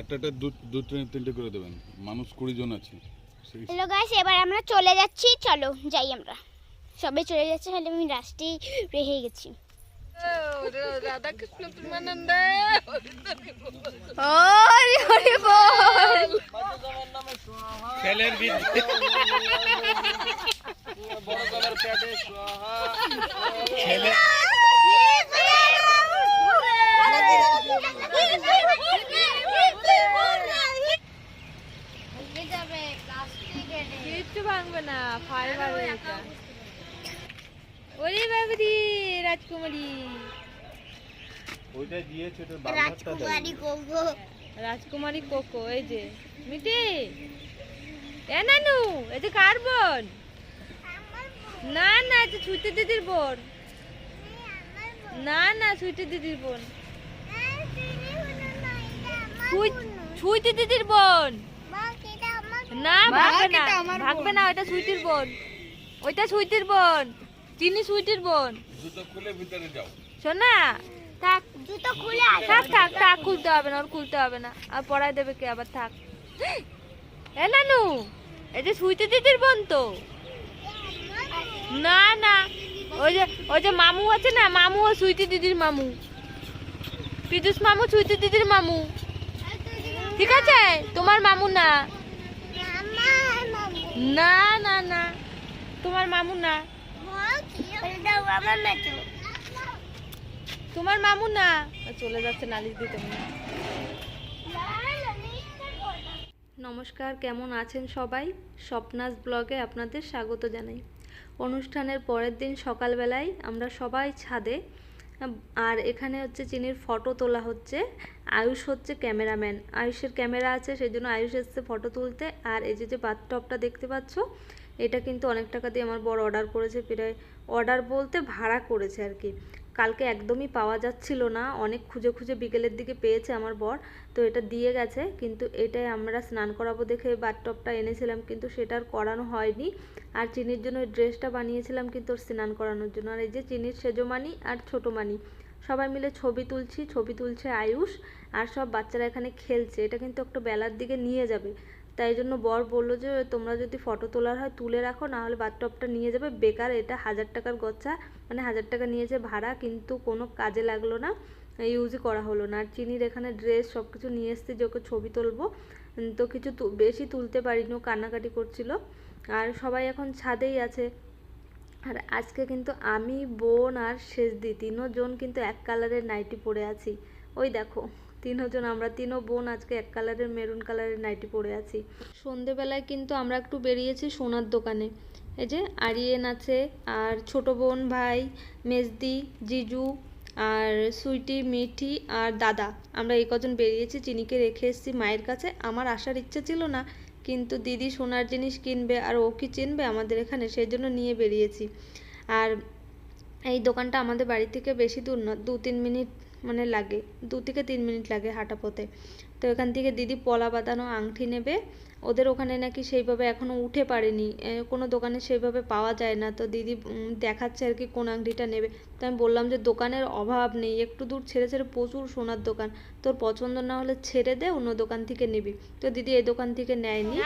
একটা একটা দু তিনটে করে দেবেন। মানুষ কুড়ি জন আছে। হ্যালো গাইস এবার আমরা চলে যাচ্ছি। চলো যাই আমরা। সবে চলে যাচ্ছে তাহলে আমি রাস্তায় রেখে গেছি। রাধা কৃষ্ণ প্রেমানন্দ হরি হরি বল ছেলের বিদ্যে ছেলে কিচ্ছু ভাঙবে না ফাইবার এটা। ওরে বাবরি রাজকুমারী। ওইটা দিয়েছে তো রাজকুমারী গোগো রাজকুমারী কোকো এই যে। মিটি এ নানু এই যে কার বোন না না এটা ছুটি দিদির বোন। না না ছুটি দিদির বোন। ছুই- ছুটি দিদির বোন। না ভাগবে না। ভাগবে না ওইটা সুইটির বোন। ওইটা সুইটির বোন। চিনি সুইটির বোন। জুতো খুলে ভিতরে যাও। শোনা থাক। জুতো খুলে থাক থাক থাক খুলতে হবে না ওর খুলতে হবে না। আর পড়ায় দেবে কে? আবার থাক। এ নানু এই যে সুইটি দিদির বোন তো। না না ওই যে ওই যে মামু আছে না মামু ও সুইটি দিদির মামু। পিদুস মামু সুইটি দিদির মামু। ঠিক আছে? তোমার মামু না। না না না। তোমার মামু না। তোমার মামু না। চলে যাচ্ছে নালিশ দিতে নমস্কার, কেমন আছেন সবাই? স্বপ্নাস ব্লগে আপনাদের স্বাগত জানাই। অনুষ্ঠানের পরের দিন সকালবেলায় আমরা সবাই ছাদে, আর এখানে হচ্ছে চিনির ফটো তোলা হচ্ছে। আয়ুষ হচ্ছে ক্যামেরাম্যান। আয়ুষের ক্যামেরা আছে সেই জন্য আয়ুষ এসছে ফটো তুলতে। আর এই যে যে বাথটবটা দেখতে পাচ্ছ, এটা কিন্তু অনেক টাকা দিয়ে আমার বড় অর্ডার করেছে, প্রায় অর্ডার বলতে ভাড়া করেছে আর কি। কালকে একদমই পাওয়া যাচ্ছিল না, অনেক খুঁজে খুঁজে বিকেলের দিকে পেয়েছে আমার বর, তো এটা দিয়ে গেছে। কিন্তু এটাই আমরা স্নান করাবো দেখে বাথটবটা এনেছিলাম, কিন্তু সেটা আর করানো হয়নি। আর চিনির জন্য ড্রেসটা বানিয়েছিলাম, কিন্তু ওর স্নান করানোর জন্য। আর এই যে চিনির সেজমানি আর ছোটো মানি, সবাই মিলে ছবি তুলছি, ছবি তুলছে আয়ুষ। আর সব বাচ্চারা এখানে খেলছে, এটা কিন্তু একটু বেলার দিকে নিয়ে যাবে। তাই জন্য বর বলল যে, তোমরা যদি ফটো তোলার হয় তুলে রাখো না হলে বাথটবটা নিয়ে যাবে। বেকার এটা হাজার টাকার গচ্ছা মানে হাজার টাকা নিয়েছে ভাড়া, কিন্তু কোনো কাজে লাগল না ইউজই করা হলো না। আর চিনির এখানে ড্রেস সব কিছু নিয়ে এসেছি যে, ওকে ছবি তুলবো। তো কিছু বেশি তুলতে পারিনি, ও কান্নাকাটি করছিল। আর সবাই এখন ছাদেই আছে। আর আজকে কিন্তু আমি, বোন আর শেষদি তিনজন কিন্তু এক কালারের নাইটি পরে আছি। ওই দেখো। তিনজন আমরা তিনও বোন, আজকে এক কালারের মেরুন কালারের নাইটি পরে আছি। সন্ধেবেলায় কিন্তু আমরা একটু বেরিয়েছি সোনার দোকানে। এই যে আরিয়েন আছে, আর ছোট বোন ভাই, মেজদি, জিজু, আর সুইটি, মিঠি, আর দাদা। আমরা এই কজন বেরিয়েছি, চিনিকে রেখে এসেছি মায়ের কাছে। আমার আসার ইচ্ছে ছিল না, কিন্তু দিদি সোনার জিনিস কিনবে আর ও কি চিনবে আমাদের এখানে, সেই জন্য নিয়ে বেরিয়েছি। আর এই দোকানটা আমাদের বাড়ি থেকে বেশি দূর না দু তিন মিনিট মানে লাগে দু থেকে তিন মিনিট লাগে হাঁটা পথে। তো এখান থেকে দিদি পলা বাঁধানো আংটি নেবে ওদের ওখানে নাকি সেইভাবে এখনও উঠে পারেনি কোনো দোকানে সেইভাবে পাওয়া যায় না। তো দিদি দেখাচ্ছে আর কি কোন আংটিটা নেবে। তো আমি বললাম যে দোকানের অভাব নেই একটু দূর ছেড়ে ছেড়ে প্রচুর সোনার দোকান। তোর পছন্দ না হলে ছেড়ে দে অন্য দোকান থেকে নিবি। তো দিদি এই দোকান থেকে নেয়নি।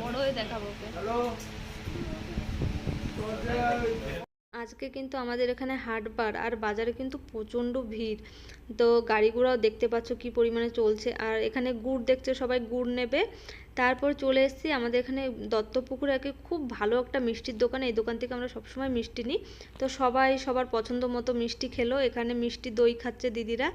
বড়ই দেখাবো। ওকে। আজকে কিন্তু আমাদের এখানে হাটবার আর বাজারে কিন্তু প্রচণ্ড ভিড়। তো গাড়ি ঘোড়াও দেখতে পাচ্ছ কি পরিমাণে চলছে। আর এখানে গুড় দেখছে, সবাই গুড় নেবে। তারপর চলে এসেছি আমাদের এখানে দত্তপুকুরে একে খুব ভালো একটা মিষ্টির দোকান। এই দোকান থেকে আমরা সবসময় মিষ্টি নিই। তো সবাই সবার পছন্দ মতো মিষ্টি খেলো। এখানে মিষ্টি দই খাচ্ছে দিদিরা।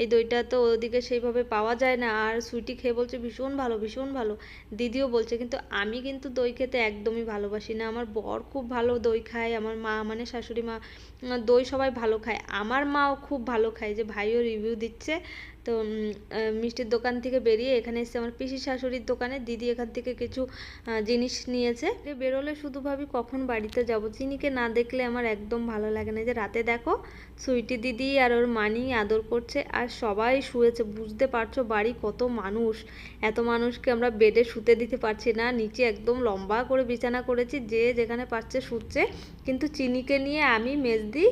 এই দইটা তো ওদিকে সেইভাবে পাওয়া যায় না। আর সুইটি খেয়ে বলছে, ভীষণ ভালো ভীষণ ভালো। দিদিও বলছে, কিন্তু আমি কিন্তু দই খেতে একদমই ভালোবাসি না। আমার বর খুব ভালো দই খায়, আমার মা মানে শাশুড়ি মা, দই সবাই ভালো খায়। আমার মাও খুব ভালো খায়। যে ভাইও রিভিউ দিচ্ছে। তো মিষ্টির দোকান থেকে বেরিয়ে এখানে এসে আমার পিসি শাশুড়ির দোকানে দিদি এখান থেকে কিছু জিনিস নিয়েছে। বেরোলে শুধু ভাবি কখন বাড়িতে যাব। চিনিকে না দেখলে আমার একদম ভালো লাগে না। যে রাতে দেখো, সুইটি দিদি আর ওর মানি আদর করছে আর সবাই শুয়েছে। বুঝতে পারছ বাড়ি কত মানুষ। এত মানুষকে আমরা বেডে শুতে দিতে পারছি না। নিচে একদম লম্বা করে বিছানা করেছি। যে যেখানে পারছে শুচ্ছে। কিন্তু চিনিকে নিয়ে আমি, মেজদি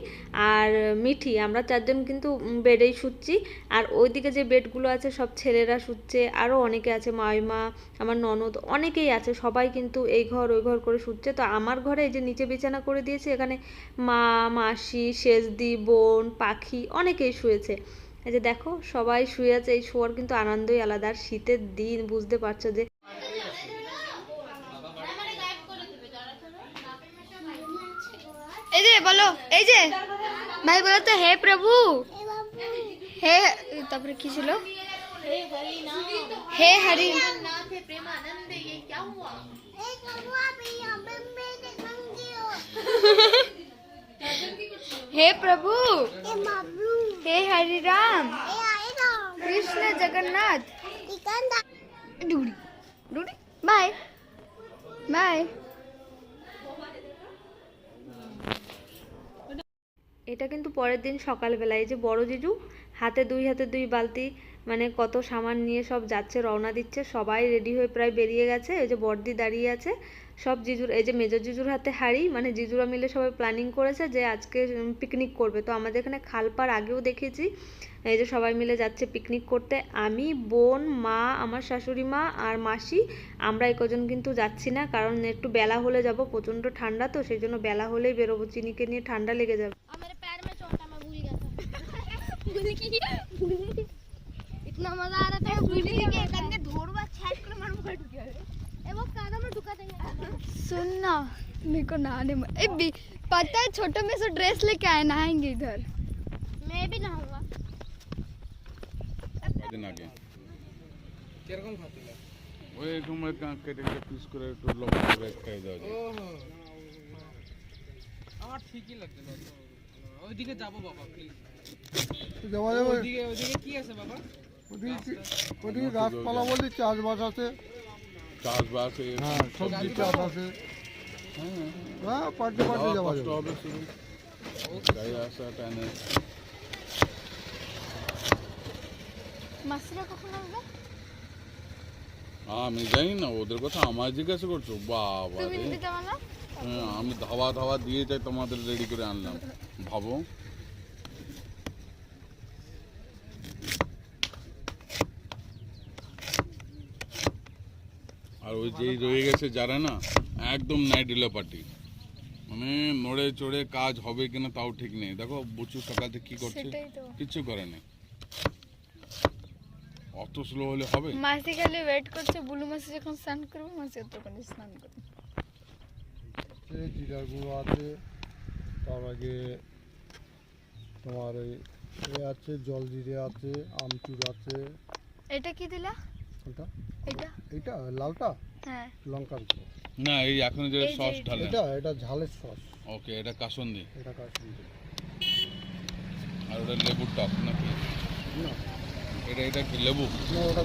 আর মিঠি, আমরা চারজন কিন্তু বেডেই শুচ্ছি। আর ওইদিকে যে বেডগুলো আছে সব ছেলেরা শুচ্ছে আরও অনেকে আছে মাইমা আমার ননদ অনেকেই আছে সবাই কিন্তু এই ঘর ওই ঘর করে শুচ্ছে। তো আমার ঘরে এই যে নিচে বিছানা করে দিয়েছে এখানে মা মাসি শেষদি বোন পাখি অনেকেই শুয়েছে। এই যে দেখো সবাই শুয়ে আছে এই শোয়ার কিন্তু আনন্দই আলাদা। আর শীতের দিন বুঝতে পারছ যে এই যে বলো এই যে ভাই বলো তো হে প্রভু। হে, তারপরে কি ছিল? হে হরি হে প্রভু। হে হরি রাম। কৃষ্ণ জগন্নাথ। ডুড়ি। ডুড়ি। বাই। বাই। এটা কিন্তু পরের দিন সকালবেলায় যে বড় জিজু হাতে দুই হাতে দুই বালতি মানে কত সামান নিয়ে সব যাচ্ছে, রওনা দিচ্ছে, সবাই রেডি হয়ে প্রায় বেরিয়ে গেছে, এই যে বড়দি দাঁড়িয়ে আছে, সব জিজুর, এই যে মেজর জিজুর হাতে হাড়ি মানে জিজুরা মিলে সবাই প্ল্যানিং করেছে যে আজকে পিকনিক করবে, তো আমাদের এখানে খালপার আগেও দেখেছি, এই যে সবাই মিলে যাচ্ছে পিকনিক করতে, আমি, বোন, মা, আমার শাশুড়ি মা আর মাসি, আমরা এই কজন কিন্তু যাচ্ছি না, কারণ একটু বেলা হলে যাব, প্রচণ্ড ঠান্ডা, তো সেই জন্য বেলা হলেই বেরোবো, চিনিকে নিয়ে ঠান্ডা লেগে যাবে। इतना मज़ा आ रहा था बिजली के गंदे धोरवा छाट कर मन में गया ए वो कादा में ढुका देंगे। सुन ना मेरे को नहाने में ए भी पता है छोटे में से ड्रेस लेके आए नहाएँगे इधर। मैं भी नहाऊँगा। दिन आगे। क्या रकम खाते हैं। वो एक हम एक काम करेंगे पीस करे तो लोग बैठ के जाओ ओहो। आ ठीक ही लगते हैं। ओ दिखे जाबो बाबा प्लीज़ যাওয়া যাবে। ওইদিকে ওইদিকে কি আছে বাবা? ওদিকে ওদিকে গাছপালা বলতে চাষবাস আছে। চাষবাস হ্যাঁ সবজি চাষ আছে। হ্যাঁ হ্যাঁ পার্টি পার্টি যাওয়া যাওয়া যাবে। হবে আসা টানে। মাসিরা কখন আসবে? আমি জানি না ওদের কথা আমায় জিজ্ঞাসা করছ? বাবা হ্যাঁ, আমি ধাবা ধাবা দিয়ে যাই তোমাদের রেডি করে আনলাম। ভাবো। আর ওই যেই রয়ে গেছে যারা না একদম নাইট ডিলে পার্টি মানে নড়ে চড়ে কাজ হবে কিনা তাও ঠিক নেই। দেখো বুচু সকাল থেকে কি করছে? কিচ্ছু করে নেই। অত স্লো হলে হবে? মাসি খালি ওয়েট করছে বুলু মাসি যখন স্নান করবে মাসি তখন স্নান করবে। এই জিরা গুঁড়ো আছে তার আগে তোমার ওই এ আছে জল জিরে আছে আমচুর আছে। এটা কি দিলা? ওটা এটা এইটা? লালটা হ্যাঁ। লঙ্কার গুঁড়ো। না এই এখন যে সস এটা। ঢালে। এটা এটা ঝালের সস। ওকে এটা কাসন্দি। এটা কাশ্মীরি আর ওটা লেবুর টক নাকি? না। এটা এটা কি লেবু? না ওটা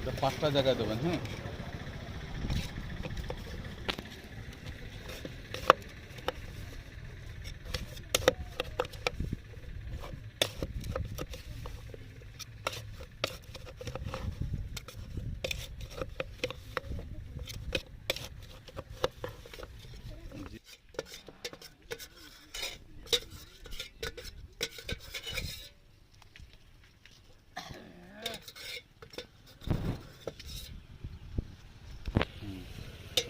এটা পাঁচটা জায়গায় দেবেন হ্যাঁ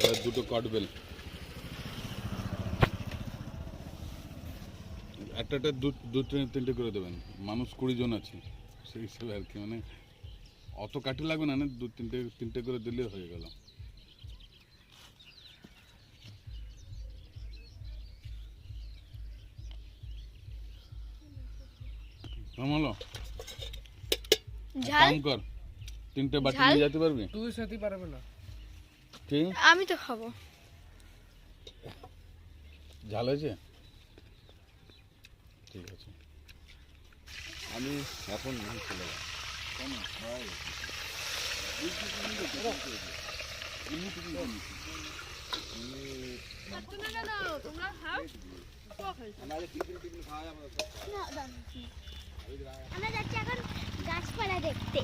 এবার দুটো কটবেল একটা একটা দু দু তিনটে করে দেবেন। মানুষ কুড়ি জন আছে সেই হিসেবে আর কি মানে অত কাঠি লাগবে না দু তিনটে তিনটে করে দিলে হয়ে গেল। কাম কর তিনটে বাটি নিয়ে যেতে পারবি? তুই সাথে পারবে না। কি? আমি তো খাব। ঝাল হয়েছে? ঠিক আছে। আমি এখন চলে যাই আমরা যাচ্ছি এখন গাছপালা দেখতে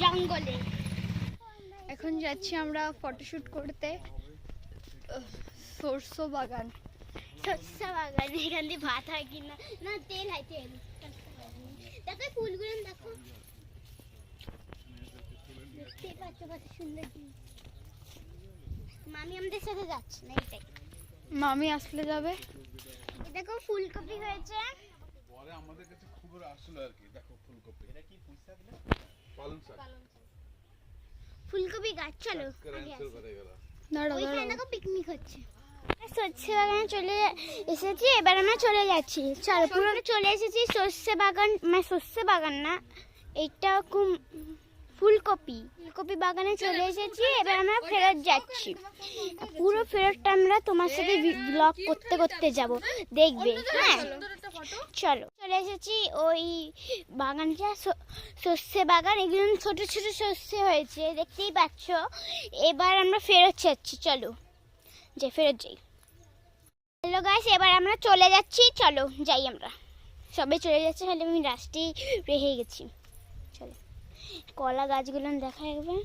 জঙ্গলে। এখন যাচ্ছি আমরা ফটোশুট করতে। সরষো বাগান। সরষা বাগান এখান দিয়ে ভাত হয় কিনা। না তেল হয় তেল। দেখো ফুলগুলো দেখো। পাচ্ছ কত সুন্দর। মামি আমাদের সাথে যাচ্ছে না এটাই মামি আসলে যাবে? দেখো ফুলকপি হয়েছে। পরে আমাদের কাছে খবর আসলো আর কি। দেখো ফুলকপি। এটা কি পালং শাক। ফুলকপি গাছ চলো দেখো পিকনিক হচ্ছে। সর্ষে বাগানে চলে এসেছি এবার আমরা চলে যাচ্ছি। চলো পুরো চলে এসেছি সর্ষে বাগান মানে সর্ষে বাগান না এটা খুব ফুলকপি। ফুলকপি বাগানে চলে এসেছি এবার আমরা ফেরত যাচ্ছি। পুরো ফেরতটা আমরা তোমার সাথে ব্লগ করতে করতে যাব। দেখবে হ্যাঁ। চলো। চলে এসেছি ওই বাগানটা সর্ষে বাগান। এগুলো ছোট ছোট সর্ষে হয়েছে, দেখতেই পাচ্ছ। এবার আমরা ফেরত যাচ্ছি, চলো। যে, ফেরত যাই। হ্যালো গাইস এবার আমরা চলে যাচ্ছি, চলো, যাই আমরা। সবাই চলে যাচ্ছে তাহলে আমি রাস্তায় রেখে গেছি। চলো, কলা গাছগুলো দেখা একবার।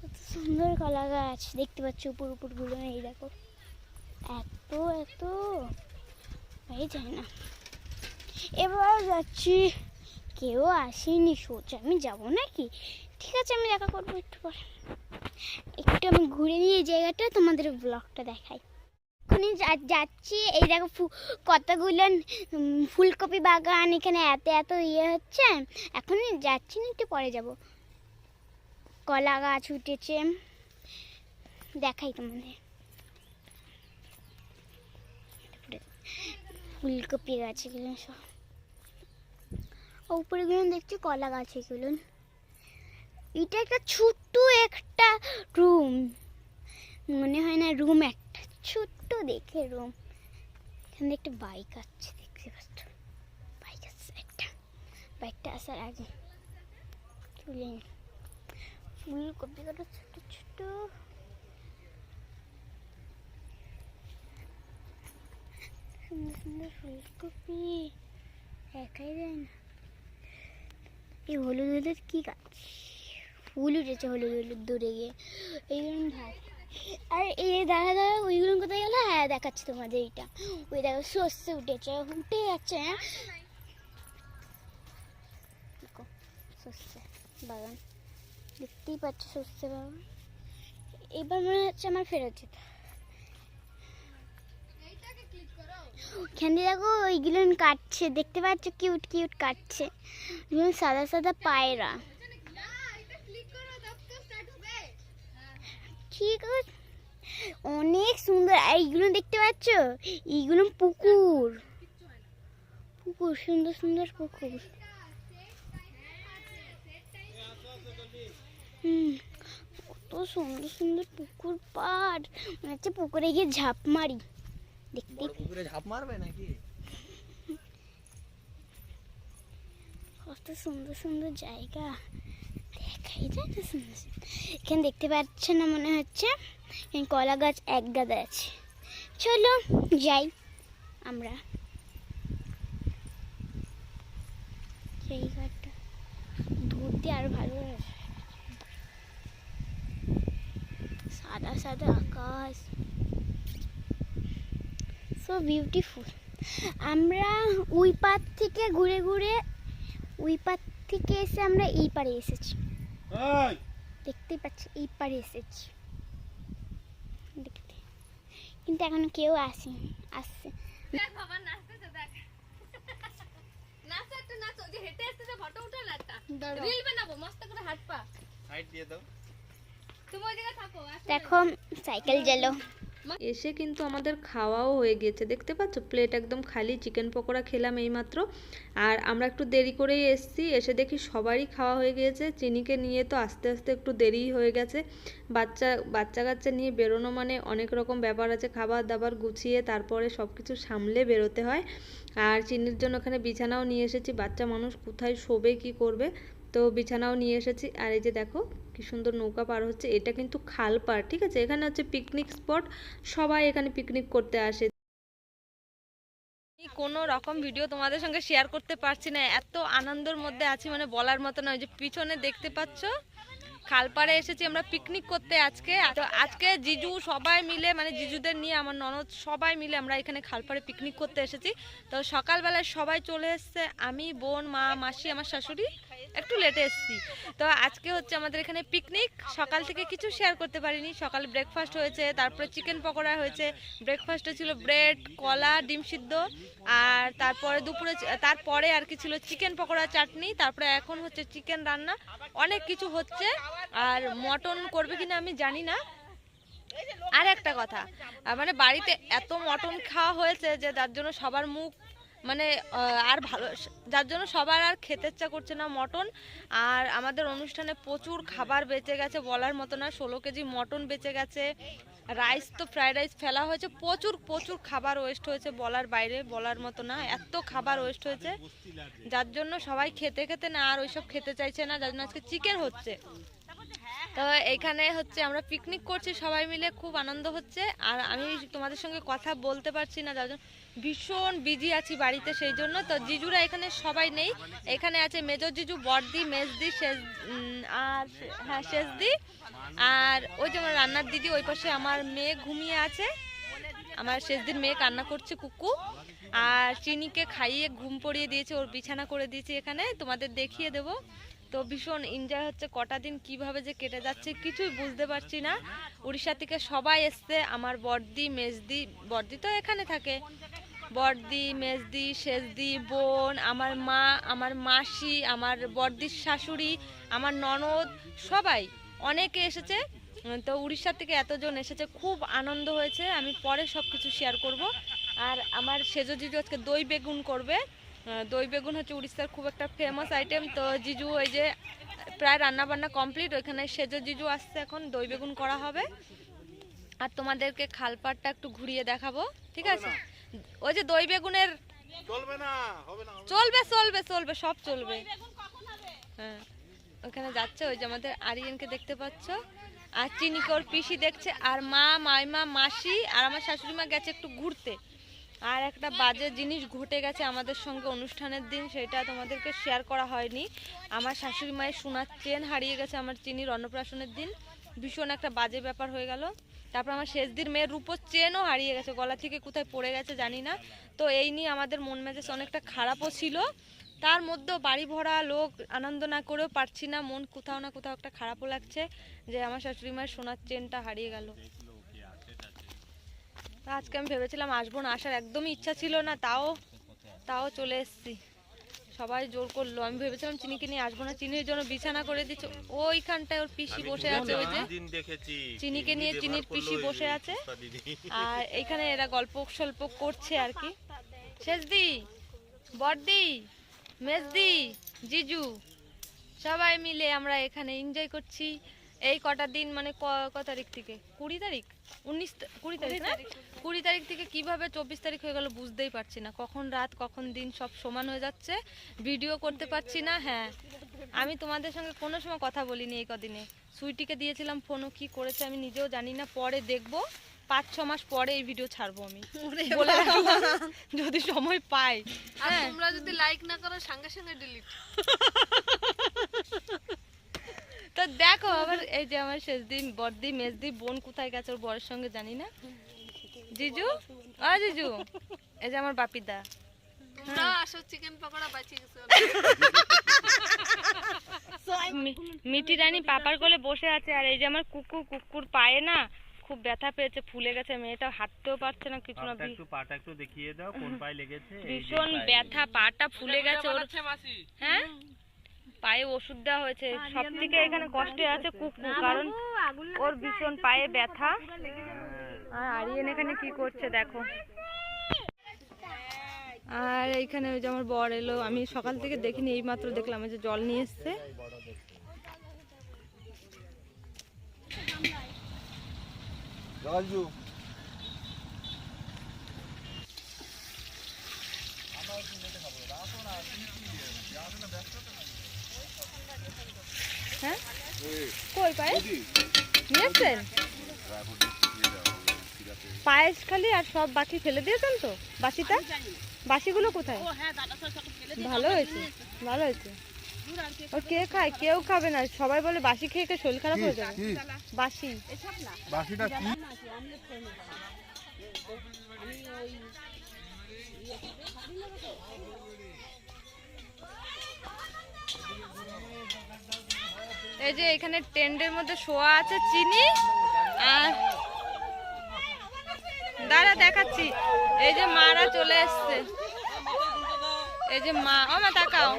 কত সুন্দর কলা গাছ, দেখতে পাচ্ছ উপর, উপরগুলো, এই দেখো। এত এত। এই যায় না। এবার যাচ্ছি। কেউ আসেনি সোজা। আমি যাব নাকি? ঠিক আছে, আমি দেখা করব একটু পরে। একটু আমি ঘুরে নিয়ে জায়গাটা তোমাদের ব্লগটা দেখাই। যা- যাচ্ছি। এই দেখো কতগুলো ফুলকপি বাগান এখানে এত এত ইয়ে হচ্ছে। এখনই যাচ্ছি না, একটু পরে যাব। কলা গাছ উঠেছে। দেখাই তোমাদের। ফুলকপি গাছ এগুলো সব। উপরেগুলো দেখছি কলা গাছ এগুলো। এটা একটা ছোট্ট একটা রুম মনে হয় না রুম একটা ছোট্ট দেখে রুম এখানে একটা বাইক আছে দেখতে পাচ্ছ? বাইক আছে একটা। বাইকটা আসার আগে। নি। ফুলকপি কত ছোট ছোট সুন্দর সুন্দর ফুলকপি একাই যায় না এই হলুদ হলুদ কি গাছ? ফুল উঠেছে হলুদ হলুদ দূরে গিয়ে। এইগুলো ধার আর এই দাঁড়া দাঁড়া, ওইগুলো কোথায় গেল? হ্যাঁ দেখাচ্ছি তোমাদের এইটা। ওই দেখো শস্য উঠেছে, উঠে যাচ্ছে হ্যাঁ? দেখো বাগান। দেখতেই পাচ্ছ শস্য বাগান। এবার মনে হচ্ছে আমার ফেরত যেতে দিয়ে দেখো ওইগুলো কাটছে, দেখতে পাচ্ছ? কিউট কিউট কাটছে। সাদা সাদা পায়রা। ঠিক আছে অনেক সুন্দর। আর এইগুলো দেখতে পাচ্ছ? এইগুলো পুকুর। পুকুর, সুন্দর সুন্দর পুকুর। হুম, কত সুন্দর সুন্দর পুকুর পাড়। মনে হচ্ছে পুকুরে গিয়ে ঝাঁপ মারি। দেখতে পুকুরে ঝাঁপ মারবে নাকি? কত সুন্দর সুন্দর জায়গা। দেখাই যায় না সুন্দর। এখানে দেখতে পাচ্ছেন না মনে হচ্ছে? কলা গাছ এক গাদা আছে। চলো যাই আমরা। সেই ঘাটটা দূর দিয়ে আরও ভালো সাদা সাদা আকাশ। সো বিউটিফুল আমরা ওই পার থেকে ঘুরে ঘুরে ওই পার থেকে এসে আমরা এই পারে এসেছি। দেখতেই পাচ্ছি এই পারে এসেছি। দেখতে। কিন্তু এখনও কেউ আসেনি আসছে। দেখ সাইকেল গেল এসে কিন্তু আমাদের খাওয়াও হয়ে গিয়েছে। দেখতে পাচ্ছ? প্লেট একদম খালি চিকেন পকোড়া খেলাম এইমাত্র। আর আমরা একটু দেরি করেই এসেছি। এসে দেখি সবারই খাওয়া হয়ে গিয়েছে। চিনিকে নিয়ে তো আস্তে আস্তে একটু দেরিই হয়ে গেছে। বাচ্চা বাচ্চা কাচ্চা নিয়ে বেরোনো মানে অনেক রকম ব্যাপার আছে। খাবার দাবার গুছিয়ে তারপরে সব কিছু সামলে বেরোতে হয়। আর চিনির জন্য ওখানে বিছানাও নিয়ে এসেছি। বাচ্চা মানুষ কোথায় শোবে, কি করবে? তো বিছানাও নিয়ে এসেছি। আর এই যে দেখো, কি সুন্দর নৌকা পার হচ্ছে। এটা কিন্তু খাল পার, ঠিক আছে? এখানে হচ্ছে পিকনিক স্পট সবাই এখানে পিকনিক করতে আসে। কোনো রকম ভিডিও তোমাদের সঙ্গে শেয়ার করতে পারছি না। এত আনন্দের মধ্যে আছি মানে বলার মতো নয়। যে পিছনে দেখতে পাচ্ছ খালপাড়ে এসেছি আমরা পিকনিক করতে আজকে। তো আজকে জিজু সবাই মিলে মানে জিজুদের নিয়ে, আমার ননদ সবাই মিলে আমরা এখানে খালপাড়ে পিকনিক করতে এসেছি। তো সকালবেলায় সবাই চলে এসছে। আমি, বোন, মা, মাসি, আমার শাশুড়ি। একটু লেটে এসেছি। তো আজকে হচ্ছে আমাদের এখানে পিকনিক সকাল থেকে কিছু শেয়ার করতে পারিনি। সকালে ব্রেকফাস্ট হয়েছে, তারপরে চিকেন পকোড়া হয়েছে। ব্রেকফাস্টে ছিল ব্রেড কলা, ডিম সিদ্ধ। আর তারপরে দুপুরে তারপরে আর কি ছিল চিকেন পকোড়া চাটনি। তারপরে এখন হচ্ছে চিকেন রান্না। অনেক কিছু হচ্ছে। আর মটন করবে কিনা আমি জানি না। আর একটা কথা মানে বাড়িতে এত মটন খাওয়া হয়েছে যে যার জন্য সবার মুখ মানে আর ভালো যার জন্য সবার আর খেতে ইচ্ছা করছে না মটন। আর আমাদের অনুষ্ঠানে প্রচুর খাবার বেঁচে গেছে বলার মতো না। ষোলো কেজি মটন বেঁচে গেছে। রাইস তো, ফ্রাইড রাইস ফেলা হয়েছে। প্রচুর প্রচুর খাবার ওয়েস্ট হয়েছে বলার বাইরে, বলার মতো না। এত খাবার ওয়েস্ট হয়েছে, যার জন্য সবাই খেতে খেতে না আর ওইসব খেতে চাইছে না, যার জন্য আজকে চিকেন হচ্ছে। তো এখানে হচ্ছে আমরা পিকনিক করছি, সবাই মিলে খুব আনন্দ হচ্ছে। আর আমি তোমাদের সঙ্গে কথা বলতে পারছি না, যার জন্য ভীষণ বিজি আছি বাড়িতে সেই জন্য। তো জিজুরা এখানে সবাই নেই। এখানে আছে মেজর জিজু বড়দি মেজদি, শেষ আর হ্যাঁ শেষদি। আর ওই যে আমার রান্নার দিদি, ওই পাশে আমার মেয়ে ঘুমিয়ে আছে। আমার শেষদিন মেয়ে কান্না করছে কুকু। আর চিনিকে খাইয়ে ঘুম পড়িয়ে দিয়েছে, ওর বিছানা করে দিয়েছি এখানে। তোমাদের দেখিয়ে দেব। তো ভীষণ এনজয় হচ্ছে কটা দিন কীভাবে যে কেটে যাচ্ছে কিছুই বুঝতে পারছি না। উড়িষ্যা থেকে সবাই এসছে, আমার বর্দি মেজদি বর্দি তো এখানে থাকে। বর্দি মেজদি শেষদি বোন, আমার মা, আমার মাসি, আমার বর্দির শাশুড়ি, আমার ননদ, সবাই অনেকে এসেছে। তো উড়িষ্যা থেকে এতজন এসেছে, খুব আনন্দ হয়েছে। আমি পরে সব কিছু শেয়ার করব। আর আমার সেজো আজকে দই বেগুন করবে। দই বেগুন হচ্ছে উড়িষ্যার খুব একটা ফেমাস আইটেম তো জিজু ওই যে প্রায় রান্না বান্না কমপ্লিট ওইখানে সেজো জিজু আসছে এখন দই বেগুন করা হবে। আর তোমাদেরকে খালপাড়টা একটু ঘুরিয়ে দেখাবো ঠিক আছে? ওই যে দই বেগুনের চলবে না চলবে চলবে চলবে সব চলবে। হ্যাঁ ওখানে যাচ্ছে ওই যে আমাদের আরিয়ানকে দেখতে পাচ্ছ। আর চিনিকে ওর পিসি দেখছে আর মা মাইমা মাসি আর আমার শাশুড়ি মা গেছে একটু ঘুরতে। আর একটা বাজে জিনিস ঘটে গেছে আমাদের সঙ্গে অনুষ্ঠানের দিন, সেটা তোমাদেরকে শেয়ার করা হয়নি। আমার শাশুড়ি মায়ের সোনার চেন হারিয়ে গেছে আমার চিনির অন্নপ্রাশনের দিন। ভীষণ একটা বাজে ব্যাপার হয়ে গেল। তারপর আমার শেষ দিন মেয়ের রূপোর চেনও হারিয়ে গেছে, গলা থেকে কোথায় পড়ে গেছে জানি না। তো এই নিয়ে আমাদের মন মেজাজ অনেকটা খারাপও ছিল। তার মধ্যেও বাড়ি ভরা লোক আনন্দ না করেও পারছি না, মন কোথাও না কোথাও একটা খারাপও লাগছে যে আমার শাশুড়ি মায়ের সোনার চেনটা হারিয়ে গেল। তা আজকে আমি ভেবেছিলাম আসব না আসার একদমই ইচ্ছা ছিল না তাও তাও চলে এসেছি। সবাই জোর করল আমি ভেবেছিলাম চিনিকে নিয়ে আসব না চিনির জন্য বিছানা করে দিচ্ছে ওইখানটায় ওর পিসি বসে আছে ওই যে চিনিকে নিয়ে চিনির পিসি বসে আছে। আর এইখানে এরা গল্প সল্প করছে আর কি। শেষদি বড়দি মেজদি জিজু সবাই মিলে আমরা এখানে এনজয় করছি। এই কটা দিন মানে ক তারিখ থেকে? কুড়ি তারিখ? উনিশ কুড়ি তারিখ না? কুড়ি তারিখ থেকে কীভাবে চব্বিশ তারিখ হয়ে গেল বুঝতেই পারছি না। কখন রাত কখন দিন সব সমান হয়ে যাচ্ছে। ভিডিও করতে পারছি না হ্যাঁ। আমি তোমাদের সঙ্গে কোনো সময় কথা বলিনি এই কদিনে। সুইটিকে দিয়েছিলাম ফোনও কি করেছে আমি নিজেও জানি না। পরে দেখব। পাঁচ ছ মাস পরে এই ভিডিও ছাড়বো আমি। যদি সময় পাই। হ্যাঁ। তোমরা যদি লাইক না করো সঙ্গে সঙ্গে ডিলিট তো দেখো আবার এই যে আমার শেষদি বড়দি মেজদি বোন কোথায় গেছে ওর বরের সঙ্গে জানি না? জিজু? আ জিজু। এই যে আমার বাপিদা। মিটি রানী পাপার কোলে বসে আছে আর এই যে আমার কুকুর কুকুর পায়ে না খুব ব্যথা পেয়েছে ফুলে গেছে মেয়েটা হাঁটতেও পারছে না কিছু না একটু পাটা একটু দেখিয়ে দাও কোন পায়ে লেগেছে ভীষণ ব্যথা পাটা ফুলে গেছে ওর হ্যাঁ? পায়ে ওষুধ দেওয়া হয়েছে। সব থেকে এখানে কষ্টে আছে কুকুর কারণ ওর ভীষণ পায়ে ব্যথা। আর আরিয়ান এখানে কি করছে দেখো। আর এইখানে ওই যে আমার বর এলো আমি সকাল থেকে দেখিনি এই মাত্র দেখলাম যে জল নিয়ে এসছে। রাজু হ্যাঁ কই পায়েস? নিয়ে এসছেন পায়েস খালি আর সব বাকি ফেলে দিয়েছেন তো? বাসিটা? বাসিগুলো কোথায়? ভালো হয়েছে ভালো হয়েছে। ও কে খায়? কেউ খাবে না। সবাই বলে বাসি খেয়ে খেয়ে শরীর খারাপ হয়ে যাবে। বাসি। বাসিটা কি? এই যে এখানে টেন্ডের মধ্যে শোয়া আছে চিনি আর দাঁড়া দেখাচ্ছি। এই যে মারা চলে এসছে। এই যে মা ও মা তাকাও।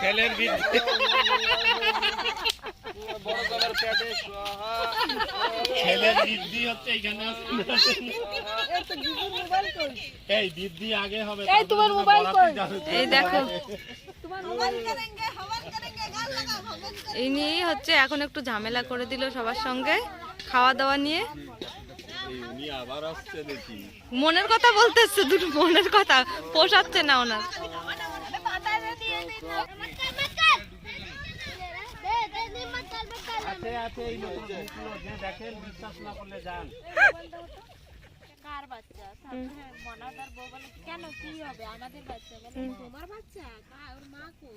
ছেলের বৃদ্ধি ছেলের বৃদ্ধি হচ্ছে এখানে এই বৃদ্ধি আগে হবে এই তোমার মোবাইল এই দেখো। ইনি হচ্ছে এখন একটু ঝামেলা করে দিল সবার সঙ্গে খাওয়া দাওয়া নিয়ে। উনি আবার আসছে দেখি মনের কথা বলতেছে দুটো মনের কথা পোষাচ্ছে না ওনার। আছে আছে এই নতুন মুখগুলো যে দেখেন বিশ্বাস না করলে যান। কার বাচ্চা? মনাদার বউ বলে কেন কি হবে? আমাদের বাচ্চা? বলে তোমার বাচ্চা? ওর মা কো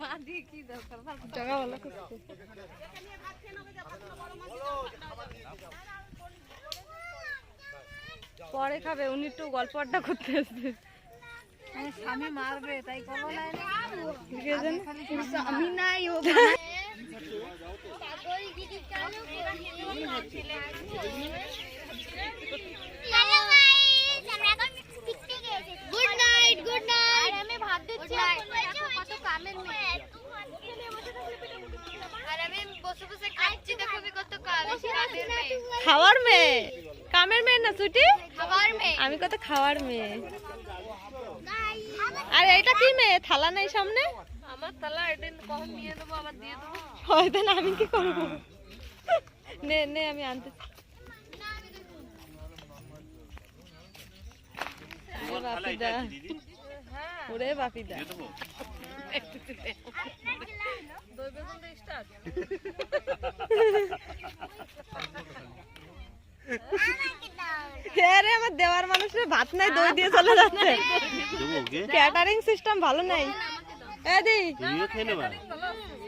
মা দিয়ে কি দরকার? টাকা ভালো করছে পরে খাবে উনি একটু গল্প আড্ডা করতে আসবে। স্বামী মারবে তাই লিখেছেন স্বামী নাই ও গুড নাইট গুড নাইট আমি ভাত দিচ্ছি কত কামের মেয়ে আর আমি বসে বসে খাচ্ছি দেখো কত কামের মেয়ে। খাওয়ার মেয়ে? কামের মেয়ে না ছুটি মেয়ে। আমি কত খাওয়ার মেয়ে। আর এটা কি মেয়ে? থালা নেই সামনে? আমার তালা এদিন কখন নিয়ে আবার দিয়ে দেবো। হয়তো না আমি কি করব? নে নে আমি আনতে বাপিদা। ওরে বাপিদা। আরে আমার দেওয়ার মানুষের ভাত নাই দই দিয়ে চলে যাচ্ছে। ক্যাটারিং সিস্টেম ভালো নাই। এদি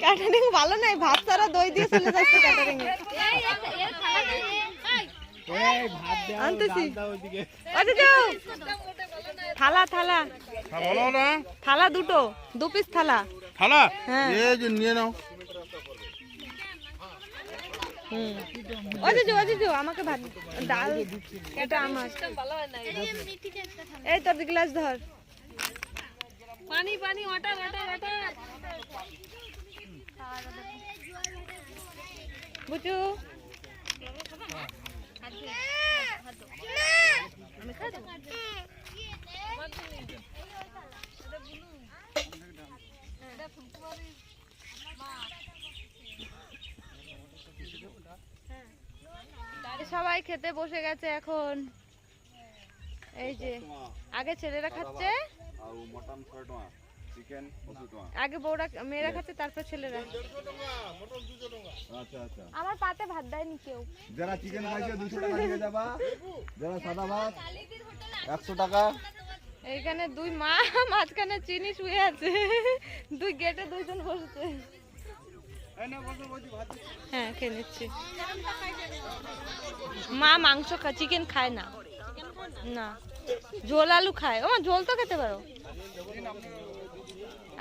ক্যাটারিং ভালো নাই ভাত দই দিয়ে চলে যাচ্ছে ক্যাটারিং আনতেছি। ওইদিকে ওদিকে। যাও। থালা থালা। থালা দুটো দু পিস থালা। থালা? হ্যাঁ। এই যে নিয়ে নাও। আমাকে ভাত ডাল এটা আমার। ভালো হয় না এই তোর গ্লাস ধর। পানি পানি ওয়াটার ওয়াটার ওয়াটার বুচু। সবাই খেতে বসে গেছে এখন। এই যে, আগে ছেলেরা খাচ্ছে। আর মটন টাকা চিকেন পঁচিশ টাকা। আগে বউরা মেয়েরা খাচ্ছে তারপর ছেলেরা। আচ্ছা আচ্ছা। আমার পাতে ভাত দেয়নি কেউ। যারা চিকেন খাইছে দুশো টাকা দিয়ে যাবা। যারা সাদা ভাত একশো টাকা। এইখানে দুই মা মাঝখানে চিনি শুয়ে আছে। দুই গেটে দুইজন বসেছে। হ্যাঁ খেয়ে নিচ্ছি। মা মাংস খায় চিকেন খায় না। না। ঝোল আলু খায়। ও ঝোল তো খেতে পারো।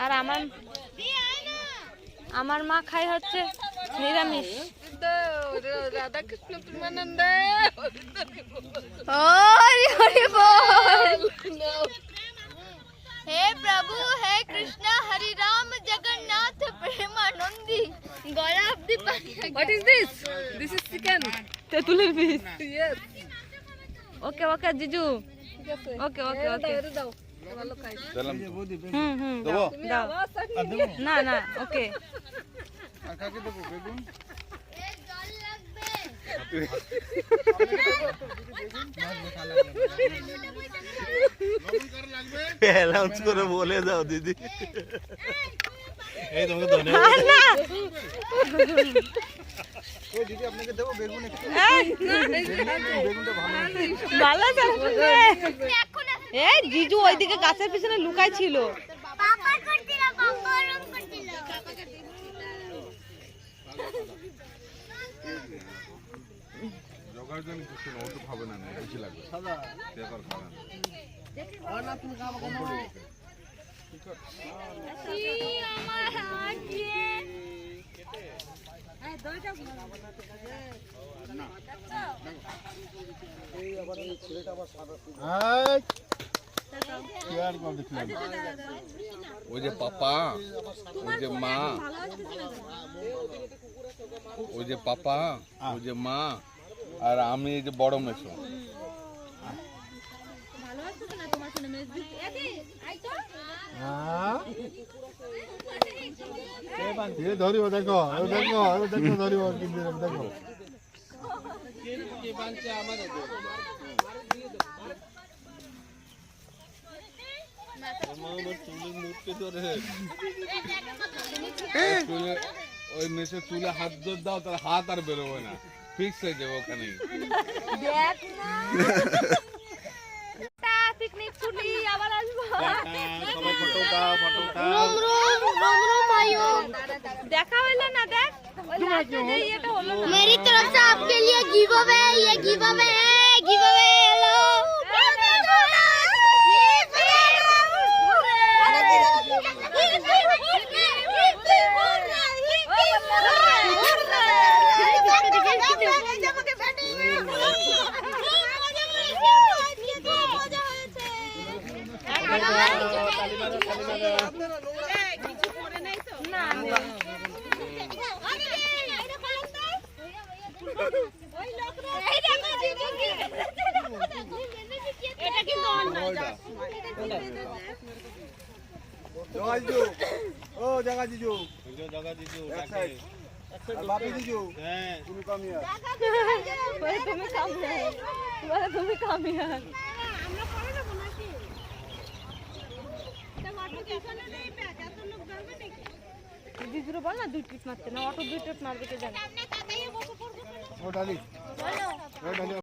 আর আমার আমার মা খায় হচ্ছে নিরামিষ। রাধাকৃষ্ণ হে প্রভু হে কৃষ্ণ হরি রাম জগন্নাথ প্রেমানন্দী। গৌরাব্দি what is this this is chicken তেঁতুলের বীজ ওকে ওকে জিজু। ওকে ওকে ওকে না না ওকে আর কাকে দেবো বেগুন জল লাগবে অ্যানাউন্স করে বলে দাও দিদি এই তোমাকে ধন্যবাদ ভালো এই জিজু ওইদিকে গাছের পিছনে লুকাই ছিল আমার হাত দিয়ে এই, কি আর কর দেখলাম ওই যে পাপা ওই যে মা ওই যে পাপা ওই যে মা আর আমি এই যে বড় মেশো হ্যাঁ দেখো ধরিব কিন্তু দেখো কে বানছে আমাদের চুলে ওই মেশো চুলে হাত জোর দাও তার হাত আর বেরোবে না। ফিক্স হয়ে যাবে ওখানে পিকনিক ছুটি আবার আসবো সবাই ফটো উঠাও ফটো উঠাও রোম রোম রোম রোম आयो দেখা হইলো না দেখ ওই লাস্টে যে ইয়েটা হলো না मेरी तरफ से आपके लिए गिव अवे ये गिव अवे है गिव अवे हेलो এটা জিজু ও জগা জিজু জগা ডাকে বাপি জিজু হ্যাঁ তুমি তুমি কামিয়ার আমরা করে দেবো নাকি জিজুরে বল না দুই ট্রিপ মারতে। না অটো দুই ট্রিপ মারবে কে জানে?